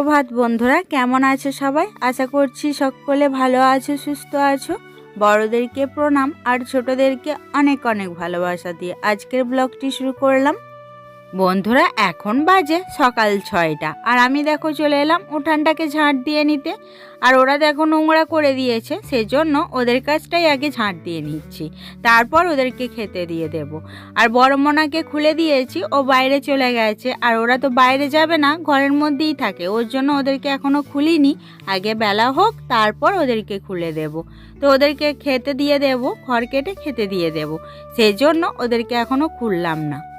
সুপ্রভাত বন্ধুরা, কেমন আছো সবাই? আশা করছি সকলে ভালো আছো, সুস্থ আছো। বড়দেরকে প্রণাম আর ছোটদেরকে অনেক অনেক ভালোবাসা দিয়ে আজকের ব্লগটি শুরু করলাম। বন্ধুরা, এখন বাজে সকাল ছয়টা। আর আমি দেখো চলে এলাম উঠানটাকে ঝাঁট দিয়ে নিতে। আর ওরা দেখো নোংরা করে দিয়েছে, সেজন্য ওদের কাছটাই আগে ঝাঁট দিয়ে নিচ্ছি। তারপর ওদেরকে খেতে দিয়ে দেব। আর বড় মোনাকে খুলে দিয়েছি, ও বাইরে চলে গেছে। আর ওরা তো বাইরে যাবে না, ঘরের মধ্যেই থাকে। ওর জন্য ওদেরকে এখনও খুলিনি। আগে বেলা হোক, তারপর ওদেরকে খুলে দেব। তো ওদেরকে খেতে দিয়ে দেব খড় কেটে খেতে দিয়ে দেব। সেই জন্য ওদেরকে এখনও খুললাম না।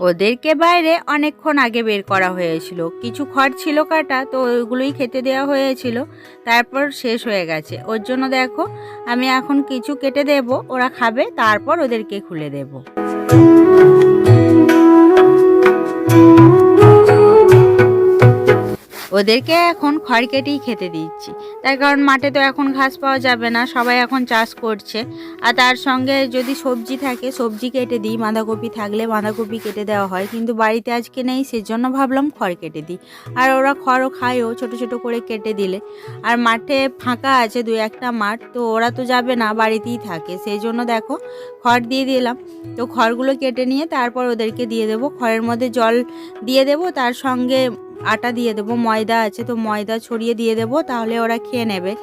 ওদেরকে বাইরে অনেকক্ষণ আগে বের করা হয়েছিল। কিছু খড় ছিল কাটা, তো ওইগুলোই খেতে দেওয়া হয়েছিল। তারপর শেষ হয়ে গেছে। ওর জন্য দেখো, আমি এখন কিছু কেটে দেব, ওরা খাবে, তারপর ওদেরকে খুলে দেব। ওদেরকে এখন খড় কেটেই খেতে দিচ্ছি। তার কারণ মাঠে তো এখন ঘাস পাওয়া যাবে না, সবাই এখন চাষ করছে। আর তার সঙ্গে যদি সবজি থাকে, সবজি কেটে দিই, বাঁধাকপি থাকলে বাঁধাকপি কেটে দেওয়া হয়, কিন্তু বাড়িতে আজকে নেই, সেজন্য ভাবলাম খড় কেটে দিই। আর ওরা খড়ও খায়ও, ছোট ছোট করে কেটে দিলে। আর মাঠে ফাঁকা আছে দু একটা মাঠ, তো ওরা তো যাবে না, বাড়িতেই থাকে। সেই জন্য দেখো, খড় দিয়ে দিলাম। তো খড়গুলো কেটে নিয়ে তারপর ওদেরকে দিয়ে দেবো। খড়ের মধ্যে জল দিয়ে দেবো, তার সঙ্গে আটা দিয়ে দেবো, ময়দা আছে তো ময়দা ছড়িয়ে দিয়ে দেবো, তাহলে ওরা খেয়ে নেবে।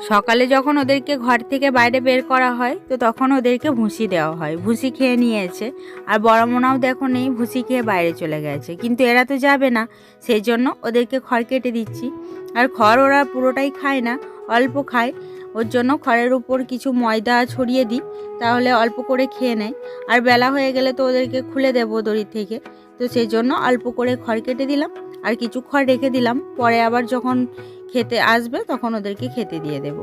সকালে যখন ওদেরকে ঘর থেকে বাইরে বের করা হয়, তো তখন ওদেরকে ভুসি দেওয়া হয়। ভুসি খেয়ে নিয়েছে। আর বড় মোনাও দেখো নেই, ভুসি খেয়ে বাইরে চলে গেছে। কিন্তু এরা তো যাবে না সেই জন্য ওদেরকে খড় কেটে দিচ্ছি। আর খড় ওরা পুরোটাই খায় না, অল্প খায়। ওর জন্য খড়ের উপর কিছু ময়দা ছড়িয়ে দিই, তাহলে অল্প করে খেয়ে নেয়। আর বেলা হয়ে গেলে তো ওদেরকে খুলে দেবো দড়ি থেকে। তো সেই জন্য অল্প করে খড় কেটে দিলাম। আর কিছুক্ষণ রেখে দিলাম। পরে আবার যখন খেতে আসবে তখন ওদেরকে খেতে দিয়ে দেব।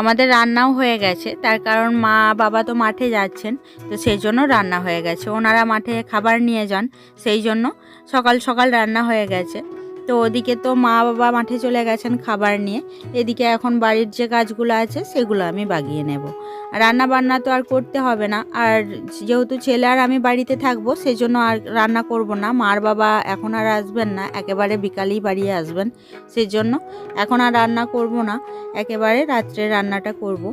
আমাদের রান্নাও হয়ে গেছে। তার কারণ মা বাবা তো মাঠে যাচ্ছেন, তো সেই জন্য রান্না হয়ে গেছে। ওনারা মাঠে খাবার নিয়ে যান, সেই জন্য সকাল সকাল রান্না হয়ে গেছে। তো ওদিকে তো মা বাবা মাঠে চলে গেছেন খাবার নিয়ে। এদিকে এখন বাড়ির যে কাজগুলো আছে, সেগুলো আমি বাগিয়ে নেব। রান্না বান্না তো আর করতে হবে না। আর যেহেতু ছেলে আর আমি বাড়িতে থাকব সেই জন্য আর রান্না করব না। মার বাবা এখন আর আসবেন না, একেবারে বিকালেই বাড়িয়ে আসবেন সেই জন্য এখন আর রান্না করব না। একেবারে রাত্রে রান্নাটা করব।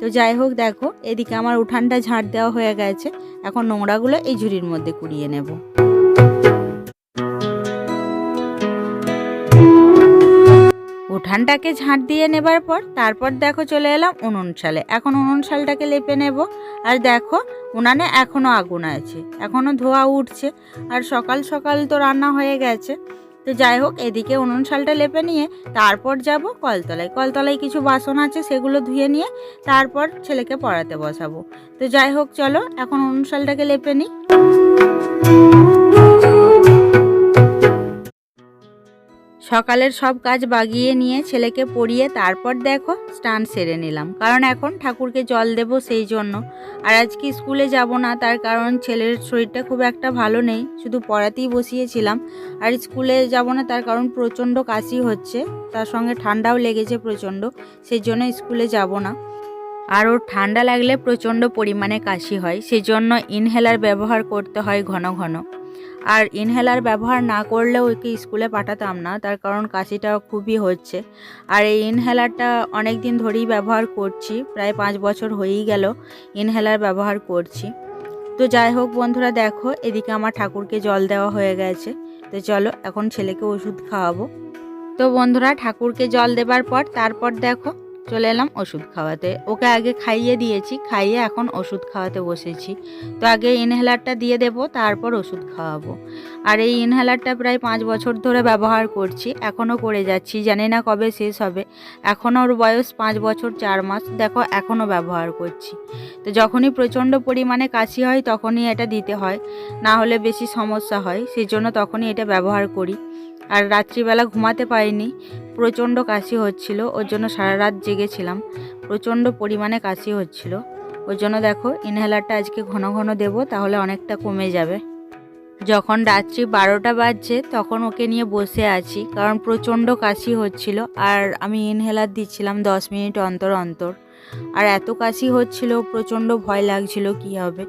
তো যাই হোক, দেখো, এদিকে আমার উঠানটা ঝাঁট দেওয়া হয়ে গেছে। এখন নোংরাগুলো এই ঝুড়ির মধ্যে কুড়িয়ে নেব। উঠানটাকে ঝাঁট দিয়ে নেবার পর তারপর দেখো চলে এলাম উনুন সালে এখন উনুন শালটাকে লেপে নেব। আর দেখো, উনানে এখনও আগুন আছে। এখনও ধোয়া উঠছে। আর সকাল সকাল তো রান্না হয়ে গেছে। তো যাই হোক, এদিকে উনুন শালটা লেপে নিয়ে তারপর যাব কলতলায়। কলতলায় কিছু বাসন আছে, সেগুলো ধুয়ে নিয়ে তারপর ছেলেকে পড়াতে বসাবো। তো যাই হোক, চলো, এখন উনুন শালটাকে লেপে নিই। সকালের সব কাজ বাগিয়ে নিয়ে ছেলেকে পড়িয়ে তারপর দেখো স্নান সেরে নিলাম। কারণ এখন ঠাকুরকে জল দেব সেই জন্য। আর আজকে স্কুলে যাব না, তার কারণ ছেলের শরীরটা খুব একটা ভালো নেই। শুধু পড়াতেই বসিয়েছিলাম। আর স্কুলে যাব না, তার কারণ প্রচণ্ড কাশি হচ্ছে। তার সঙ্গে ঠান্ডাও লেগেছে প্রচণ্ড সেই জন্য স্কুলে যাব না। আর ওর ঠান্ডা লাগলে প্রচণ্ড পরিমাণে কাশি হয় সেই জন্য ইনহেলার ব্যবহার করতে হয় ঘন ঘন। আর ইনহেলার ব্যবহার না করলেও ওকে স্কুলে পাঠাতাম না, তার কারণ কাশিটা খুবই হচ্ছে। আর এই ইনহেলারটা অনেক দিন ধরেই ব্যবহার করছি, প্রায় পাঁচ বছর হয়েই গেল ইনহেলার ব্যবহার করছি। তো যাই হোক বন্ধুরা, দেখো, এদিকে আমার ঠাকুরকে জল দেওয়া হয়ে গেছে। তো চলো, এখন ছেলেকে ওষুধ খাওয়াবো। তো বন্ধুরা, ঠাকুরকে জল দেবার পর, তারপর দেখো চলে এলাম ওষুধ খাওয়াতে। ওকে আগে খাইয়ে দিয়েছি, খাইয়ে এখন ওষুধ খাওয়াতে বসেছি। তো আগে ইনহেলারটা দিয়ে দেব, তারপর ওষুধ খাওয়াবো। আর এই ইনহেলারটা প্রায় পাঁচ বছর ধরে ব্যবহার করছি, এখনও করে যাচ্ছি, জানি না কবে শেষ হবে। এখনও ওর বয়স পাঁচ বছর চার মাস, দেখো এখনও ব্যবহার করছি। তো যখনই প্রচণ্ড পরিমাণে কাশি হয়, তখনই এটা দিতে হয়। না হলে বেশি সমস্যা হয় সেই জন্য তখনই এটা ব্যবহার করি। আর রাত্রিবেলা ঘুমাতে পারিনি। প্রচণ্ড কাশি হচ্ছিল, ওর জন্য সারা রাত জেগেছিলাম। প্রচণ্ড পরিমাণে কাশি হচ্ছিল। ওর জন্য দেখো ইনহেলারটা আজকে ঘন ঘন দেব, তাহলে অনেকটা কমে যাবে। যখন রাত্রি বারোটা বাজছে, তখন ওকে নিয়ে বসে আছি, কারণ প্রচণ্ড কাশি হচ্ছিল, আর আমি ইনহেলার দিচ্ছিলাম দশ মিনিট অন্তর অন্তর। আর এত কাশি হচ্ছিল, প্রচণ্ড ভয় লাগছিল কি হবে।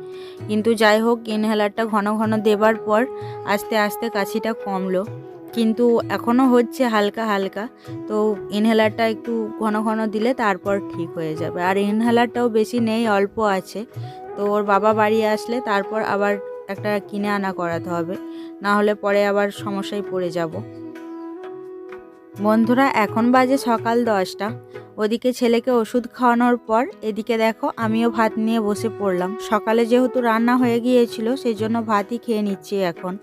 কিন্তু যাই হোক ইনহেলারটা ঘন ঘন দেবার পর আস্তে আস্তে কাশিটা কমলো। কিন্তু এখনও হচ্ছে হালকা হালকা। তো ইনহেলারটা একটু ঘন ঘন দিলে তারপর ঠিক হয়ে যাবে। আর ইনহেলারটাও বেশি নেই, অল্প আছে। তো ওর বাবা বাড়ি আসলে তারপর আবার একটা কিনে আনা করাতে হবে। না হলে পরে আবার সমস্যায় পড়ে যাব। বন্ধুরা, এখন বাজে সকাল দশটা। ওদিকে ছেলেকে ওষুধ খাওয়ানোর পর এদিকে দেখো আমিও ভাত নিয়ে বসে পড়লাম। সকালে যেহেতু রান্না হয়ে গিয়েছিল সেই জন্য ভাতই খেয়ে নিচ্ছি এখন।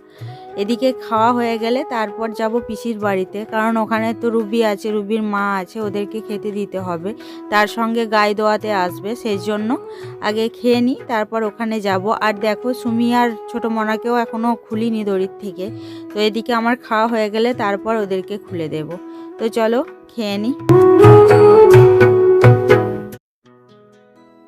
এদিকে খাওয়া হয়ে গেলে তারপর যাব পিসির বাড়িতে, কারণ ওখানে তো রুবি আছে, রুবির মা আছে, ওদেরকে খেতে দিতে হবে। তার সঙ্গে গায়ে দোয়াতে আসবে সেই জন্য আগে খেয়ে নিই, তারপর ওখানে যাব। আর দেখো সুমি আর ছোটো মনাকেও এখনও খুলিনি দড়ির থেকে। তো এদিকে আমার খাওয়া হয়ে গেলে তারপর ওদেরকে খুলে দেব। তো চলো খেয়ে নিই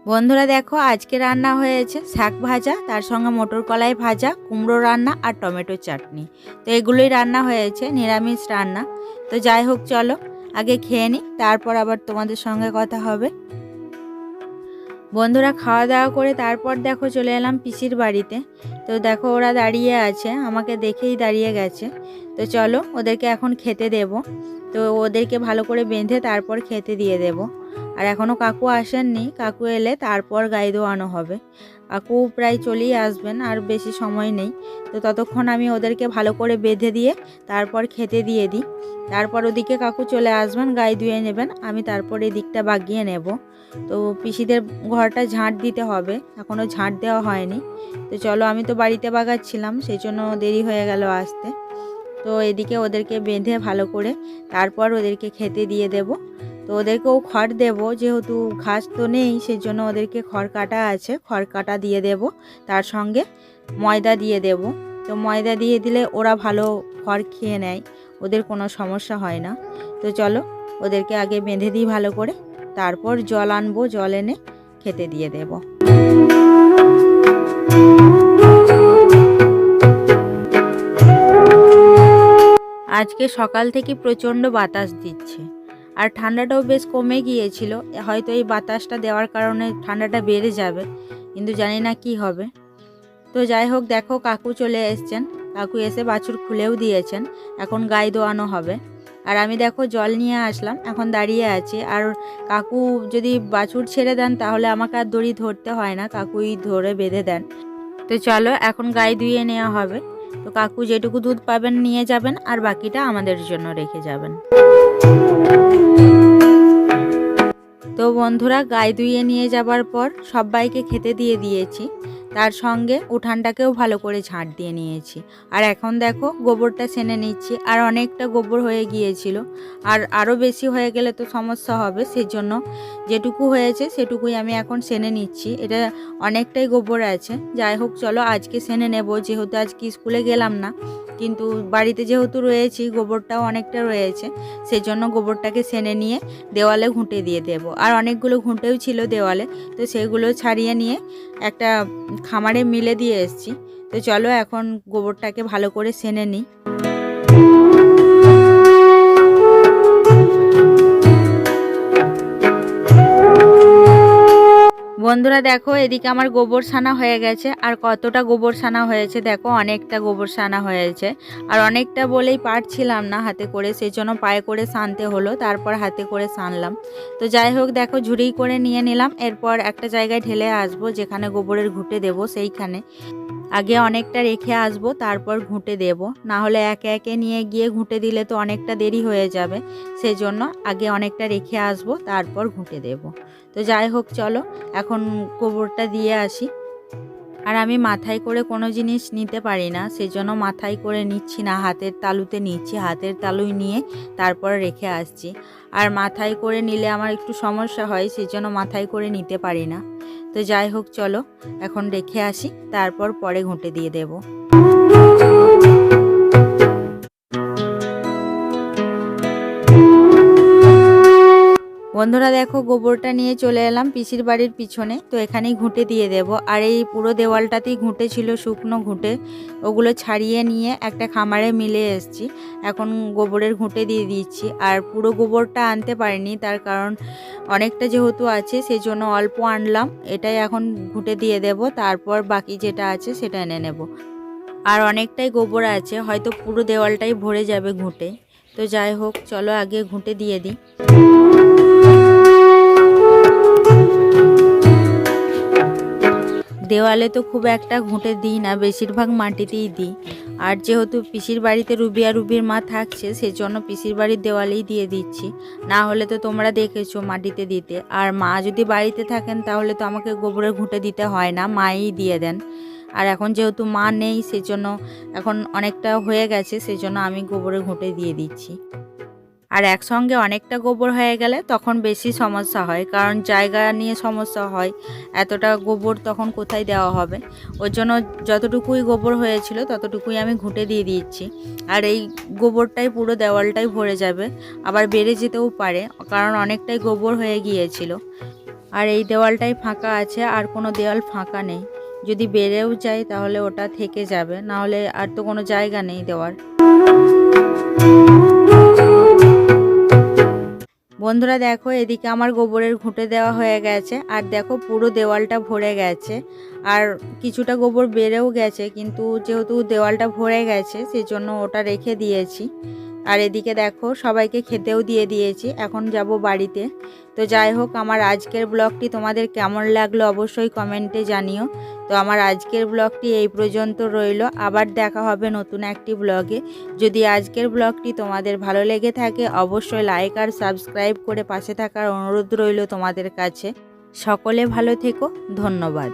বন্ধুরা দেখো, আজকে রান্না হয়েছে শাক ভাজা, তার সঙ্গে মটর কলাই ভাজা, কুমড়ো রান্না আর টমেটো চাটনি। তো এগুলোই রান্না হয়েছে, নিরামিষ রান্না। তো যাই হোক, চলো আগে খেয়ে নিই তারপর আবার তোমাদের সঙ্গে কথা হবে। বন্ধুরা খাওয়া দাওয়া করে তারপর দেখো চলে এলাম পিসির বাড়িতে। তো দেখো ওরা দাঁড়িয়ে আছে, আমাকে দেখেই দাঁড়িয়ে গেছে। তো চলো ওদেরকে এখন খেতে দেব। তো ওদেরকে ভালো করে বেঁধে তারপর খেতে দিয়ে দেবো। আর এখনও কাকু আসেননি, কাকু এলে তারপর গায়ে দোয়ানো হবে। কাকু প্রায় চলেই আসবেন, আর বেশি সময় নেই। তো ততক্ষণ আমি ওদেরকে ভালো করে বেঁধে দিয়ে তারপর খেতে দিয়ে দিই। তারপর ওদিকে কাকু চলে আসবেন, গায়ে ধুয়ে নেবেন, আমি তারপর এই দিকটা বাগিয়ে নেব। তো পিসিদের ঘরটা ঝাঁট দিতে হবে এখনও ঝাঁট দেওয়া হয়নি। তো চলো, আমি তো বাড়িতে বাগাচ্ছিলাম, সেই জন্য দেরি হয়ে গেল আসতে। তো এদিকে ওদেরকে বেঁধে ভালো করে তারপর ওদেরকে খেতে দিয়ে দেবো। তো ওদেরকেও খড় দেব, যেহেতু ঘাস তো নেই, সেজন্য ওদেরকে খড় কাটা আছে। খড় কাটা দিয়ে দেব, তার সঙ্গে ময়দা দিয়ে দেব। তো ময়দা দিয়ে দিলে ওরা ভালো খড় খেয়ে নেয়, ওদের কোনো সমস্যা হয় না। তো চলো, ওদেরকে আগে বেঁধে দিই ভালো করে, তারপর জল আনব, জল এনে খেতে দিয়ে দেব। আজকে সকাল থেকে প্রচণ্ড বাতাস দিচ্ছে। আর ঠান্ডাটাও বেশ কমে গিয়েছিল। হয়তো এই বাতাসটা দেওয়ার কারণে ঠান্ডাটা বেড়ে যাবে, কিন্তু জানি না কি হবে। তো যাই হোক, দেখো কাকু চলে এসছেন। কাকু এসে বাছুর খুলেও দিয়েছেন। এখন গায়ে দোয়ানো হবে। আর আমি দেখো জল নিয়ে আসলাম, এখন দাঁড়িয়ে আছি। আর কাকু যদি বাছুর ছেড়ে দেন, তাহলে আমাকে আর দড়ি ধরতে হয় না। কাকুই ধরে বেঁধে দেন। তো চলো, এখন গায়ে ধুয়ে নেওয়া হবে। তো কাকু যেটুকু দুধ পাবেন নিয়ে যাবেন, আর বাকিটা আমাদের জন্য রেখে যাবেন। তো বন্ধুরা গায়ে ধুয়ে নিয়ে যাবার পর সবাইকে খেতে দিয়ে দিয়েছি। তার সঙ্গে উঠানটাকেও ভালো করে ঝাঁট দিয়ে নিয়েছি। আর এখন দেখো গোবরটা সেনে নিচ্ছি। আর অনেকটা গোবর হয়ে গিয়েছিল। আর আরও বেশি হয়ে গেলে তো সমস্যা হবে। সেজন্য যেটুকু হয়েছে সেটুকুই আমি এখন সেনে নিচ্ছি। এটা অনেকটাই গোবর আছে। যাই হোক, চলো আজকে সেনে নেব। যেহেতু আজকে স্কুলে গেলাম না কিন্তু বাড়িতে যেহেতু রয়েছি, গোবরটাও অনেকটা রয়েছে সেই জন্য গোবরটাকে সেনে নিয়ে দেওয়ালে ঘুঁটে দিয়ে দেব। আর অনেকগুলো ঘুঁটেও ছিল দেওয়ালে, তো সেগুলো ছাড়িয়ে নিয়ে একটা খামারে মিলে দিয়ে এসছি। তো চলো এখন গোবরটাকে ভালো করে সেনে নিই। বন্ধুরা দেখো, এদিকে আমার গোবর সানা হয়ে গেছে। আর কতটা গোবর সানা হয়েছে দেখো, অনেকটা গোবর সানা হয়েছে। আর অনেকটা বলেই পারছিলাম না হাতে করে, সেই জন্য পায়ে করে সানতে হলো, তারপর হাতে করে সানলাম। তো যাই হোক, দেখো ঝুড়ি করে নিয়ে নিলাম। এরপর একটা জায়গায় ঢেলে আসব, যেখানে গোবরের ঘুটে দেব সেইখানে। আগে অনেকটা রেখে আসব, তারপর ঘুঁটে দেব। না হলে একে একে নিয়ে গিয়ে ঘুঁটে দিলে তো অনেকটা দেরি হয়ে যাবে। সেজন্য আগে অনেকটা রেখে আসব, তারপর ঘুঁটে দেব। তো যাই হোক, চলো, এখন গোবরটা দিয়ে আসি। আর আমি মাথায় করে কোনো জিনিস নিতে পারি না, সেজন্য মাথায় করে নিচ্ছি না, হাতের তালুতে নিচ্ছি। হাতের তালুই নিয়ে তারপর রেখে আসছি। আর মাথায় করে নিলে আমার একটু সমস্যা হয়, সেজন্য মাথায় করে নিতে পারি না। তো যাই হোক চলো এখন রেখে আসি তারপর পরে ঘুঁটে দিয়ে দেব। বন্ধুরা দেখো, গোবরটা নিয়ে চলে এলাম পিসির বাড়ির পিছনে। তো এখানেই ঘুঁটে দিয়ে দেব। আর এই পুরো দেওয়ালটাতেই ঘুঁটে ছিল, শুকনো ঘুঁটে। ওগুলো ছাড়িয়ে নিয়ে একটা খামারে মিলে এসেছি। এখন গোবরের ঘুঁটে দিয়ে দিচ্ছি। আর পুরো গোবরটা আনতে পারিনি, তার কারণ অনেকটা যেহেতু আছে সেই জন্য অল্প আনলাম। এটাই এখন ঘুঁটে দিয়ে দেব। তারপর বাকি যেটা আছে, সেটা এনে নেব। আর অনেকটাই গোবর আছে, হয়তো পুরো দেওয়ালটাই ভরে যাবে ঘুঁটে। তো যাই হোক, চলো আগে ঘুঁটে দিয়ে দিই। দেওয়ালে তো খুব একটা ঘুঁটে দিই না, বেশিরভাগ মাটিতেই দিই। আর যেহেতু পিসির বাড়িতে রুবি আর রুবির মা থাকছে, সেজন্য পিসির বাড়ির দেওয়ালেই দিয়ে দিচ্ছি। না হলে তো তোমরা দেখেছ মাটিতে দিতে। আর মা যদি বাড়িতে থাকেন, তাহলে তো আমাকে গোবরের ঘুঁটে দিতে হয় না, মাই দিয়ে দেন। আর এখন যেহেতু মা নেই, সেজন্য এখন অনেকটা হয়ে গেছে, সেজন্য আমি গোবরের ঘুঁটে দিয়ে দিচ্ছি। আর একসঙ্গে অনেকটা গোবর হয়ে গেলে তখন বেশি সমস্যা হয়, কারণ জায়গা নিয়ে সমস্যা হয়। এতটা গোবর তখন কোথায় দেওয়া হবে? ওর জন্য যতটুকুই গোবর হয়েছিল ততটুকুই আমি ঘুঁটে দিয়ে দিচ্ছি। আর এই গোবরটাই পুরো দেওয়ালটাই ভরে যাবে, আবার বেড়ে যেতেও পারে, কারণ অনেকটাই গোবর হয়ে গিয়েছিল। আর এই দেওয়ালটাই ফাঁকা আছে, আর কোনো দেওয়াল ফাঁকা নেই। যদি বেড়েও যায় তাহলে ওটা থেকে যাবে না হলে আর তো কোনো জায়গা নেই দেওয়ার বন্ধুরা দেখো, এদিকে আমার গোবরের ঘুঁটে দেওয়া হয়ে গেছে, আর দেখো পুরো দেওয়ালটা ভরে গেছে, আর কিছুটা গোবর বেড়েও গেছে, কিন্তু যেহেতু দেওয়ালটা ভরে গেছে, সেজন্য ওটা রেখে দিয়েছি। আর এদিকে দেখো, সবাইকে খেতেও দিয়ে দিয়েছি, এখন যাব বাড়িতে। তো যাই হোক, আমার আজকের ব্লগটি তোমাদের কেমন লাগল অবশ্যই কমেন্টে জানিও। তো আমার আজকের ব্লগটি এই পর্যন্ত রইল, আবার দেখা হবে নতুন একটি ব্লগে। যদি আজকের ব্লগটি তোমাদের ভালো লেগে থাকে, অবশ্যই লাইক আর সাবস্ক্রাইব করে পাশে থাকার অনুরোধ রইল তোমাদের কাছে। সকলে ভালো থেকো, ধন্যবাদ।